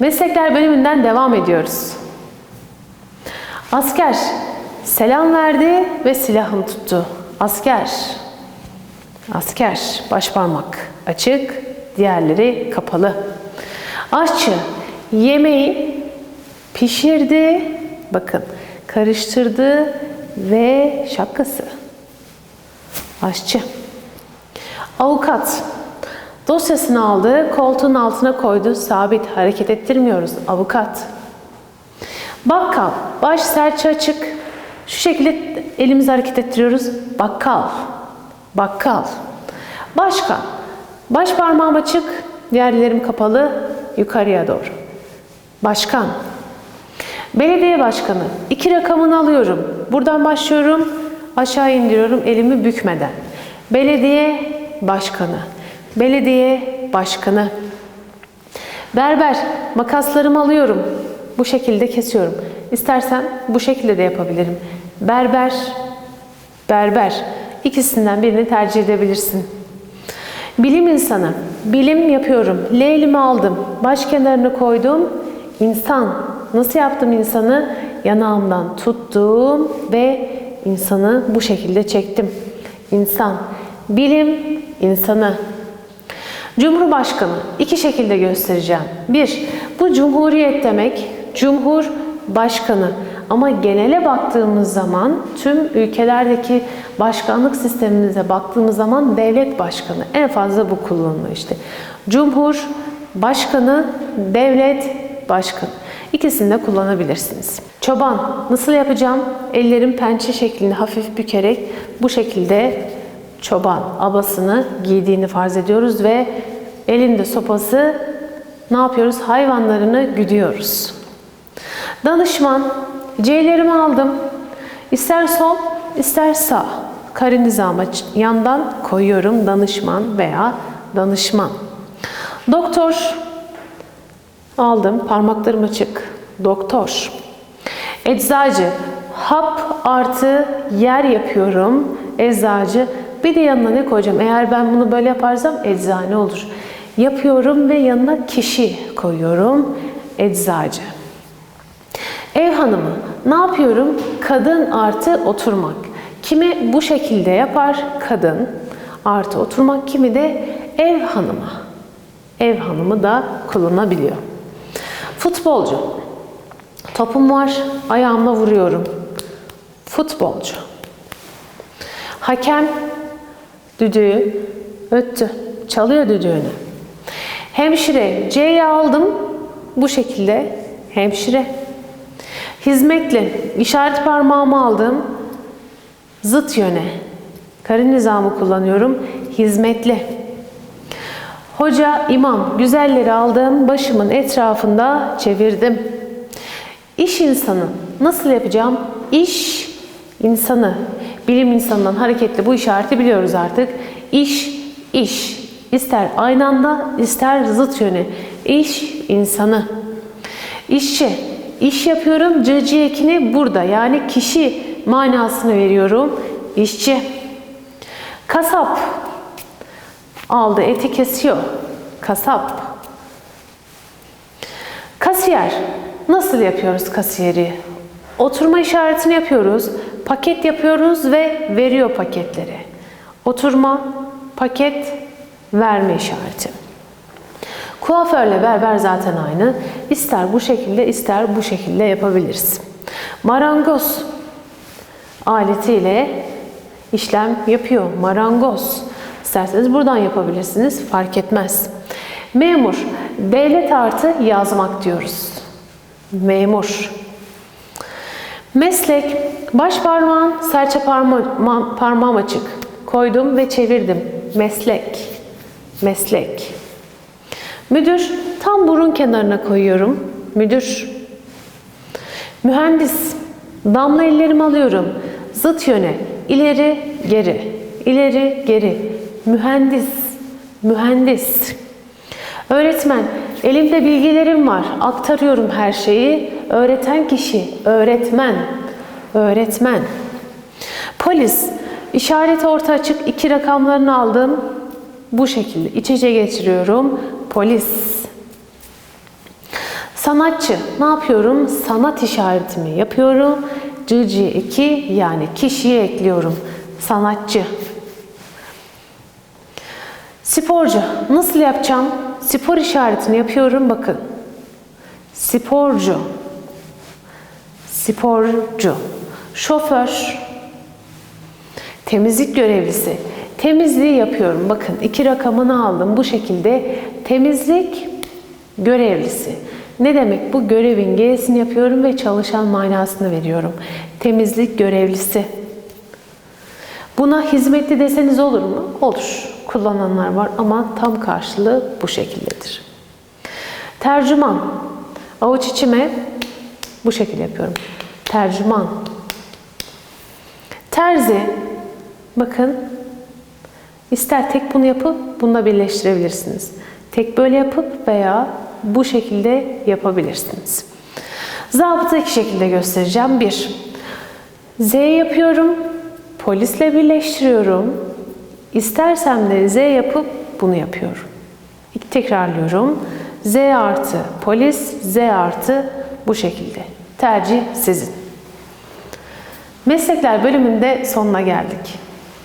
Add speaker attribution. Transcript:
Speaker 1: Meslekler bölümünden devam ediyoruz. Asker selam verdi ve silahını tuttu. Asker. Asker baş parmak açık, diğerleri kapalı. Aşçı yemeği pişirdi. Bakın karıştırdı ve şapkası. Aşçı. Avukat dosyasını aldı, koltuğun altına koydu. Sabit hareket ettirmiyoruz. Avukat. Bakkal, baş serçe açık. Şu şekilde elimizi hareket ettiriyoruz. Bakkal. Bakkal. Başkan. Baş parmağım açık, diğerlerim kapalı yukarıya doğru. Başkan. Belediye başkanı. İki rakamını alıyorum. Buradan başlıyorum. Aşağı indiriyorum elimi bükmeden. Belediye başkanı. Belediye başkanı. Berber. Makaslarımı alıyorum. Bu şekilde kesiyorum. İstersen bu şekilde de yapabilirim. Berber. Berber. İkisinden birini tercih edebilirsin. Bilim insanı. Bilim yapıyorum. L aldım. Baş kenarına koydum. İnsan. Nasıl yaptım insanı? Yanağımdan tuttum ve insanı bu şekilde çektim. İnsan. Bilim insanı. Cumhurbaşkanı. iki şekilde göstereceğim. Bir, bu cumhuriyet demek. Cumhur başkanı. Ama genele baktığımız zaman tüm ülkelerdeki başkanlık sistemimize baktığımız zaman devlet başkanı en fazla bu kullanılıyor işte. Cumhur başkanı, devlet başkanı. İkisini de kullanabilirsiniz. Çoban nasıl yapacağım? Ellerim pençe şeklinde hafif bükerek bu şekilde çoban abasını giydiğini farz ediyoruz ve elinde sopası ne yapıyoruz? Hayvanlarını güdüyoruz. Danışman C'lerimi aldım. İster sol, ister sağ. Kare nizama yandan koyuyorum danışman veya danışman. Doktor aldım. Parmaklarım açık. Doktor. Eczacı. Hap artı yer yapıyorum. Eczacı. Bir de yanına ne koyacağım? Eğer ben bunu böyle yaparsam eczane olur. Yapıyorum ve yanına kişi koyuyorum. Eczacı. Ev hanımı. Ne yapıyorum? Kadın artı oturmak. Kimi bu şekilde yapar? Kadın artı oturmak. Kimi de ev hanımı. Ev hanımı da kullanabiliyor. Futbolcu. Topum var. Ayağımla vuruyorum. Futbolcu. Hakem düdüğü öttü. Çalıyor düdüğünü. Hemşire. C'yi aldım. Bu şekilde hemşire. Hizmetli. işaret parmağımı aldım. Zıt yöne. Kare nizamı kullanıyorum. Hizmetli. Hoca, imam. Güzelleri aldım. Başımın etrafında çevirdim. İş insanı. Nasıl yapacağım? İş insanı. Bilim insanından hareketli bu işareti biliyoruz artık. İş, iş. İster aynı anda, ister zıt yöne. İş insanı. İşçi. İş yapıyorum. Cıcı ekini burada. Yani kişi manasını veriyorum. İşçi. Kasap. Aldı eti kesiyor. Kasap. Kasiyer. Nasıl yapıyoruz kasiyeri? Oturma işaretini yapıyoruz. Paket yapıyoruz ve veriyor paketleri. Oturma, paket, verme işareti. Kuaförle berber zaten aynı. İster bu şekilde ister bu şekilde yapabiliriz. Marangoz aletiyle işlem yapıyor. Marangoz. İsterseniz buradan yapabilirsiniz. Fark etmez. Memur. Devlet artı yazmak diyoruz. Memur. Meslek. Baş parmağın serçe parma parmağım açık. Koydum ve çevirdim. Meslek. Meslek. Müdür tam burun kenarına koyuyorum. Müdür. Mühendis. Damla ellerimi alıyorum. Zıt yöne. İleri, geri. İleri, geri. Mühendis. Mühendis. Öğretmen. Elimde bilgilerim var. Aktarıyorum her şeyi. Öğreten kişi. Öğretmen. Öğretmen. Polis. İşaret orta açık. iki rakamlarını aldım. Bu şekilde iç içe geçiriyorum. Polis. Sanatçı. Ne yapıyorum? Sanat işaretimi yapıyorum. Cıcı eki yani kişiye ekliyorum. Sanatçı. Sporcu. Nasıl yapacağım? Spor işaretini yapıyorum. Bakın. Sporcu. Sporcu. Şoför. Temizlik görevlisi. Temizliği yapıyorum. Bakın iki rakamını aldım. Bu şekilde temizlik görevlisi. Ne demek bu? Görevin G'sini yapıyorum ve çalışan manasını veriyorum. Temizlik görevlisi. Buna hizmetli deseniz olur mu? Olur. Kullananlar var ama tam karşılığı bu şekildedir. Tercüman. Avuç içime bu şekilde yapıyorum. Tercüman. Terzi. Bakın. ister tek bunu yapıp bununla birleştirebilirsiniz. Tek böyle yapıp veya bu şekilde yapabilirsiniz. Zabıta iki şekilde göstereceğim. Bir, Z yapıyorum. Polisle birleştiriyorum. İstersem de Z yapıp bunu yapıyorum. Tekrarlıyorum. Z artı polis, Z artı bu şekilde. Tercih sizin. Meslekler bölümünde sonuna geldik.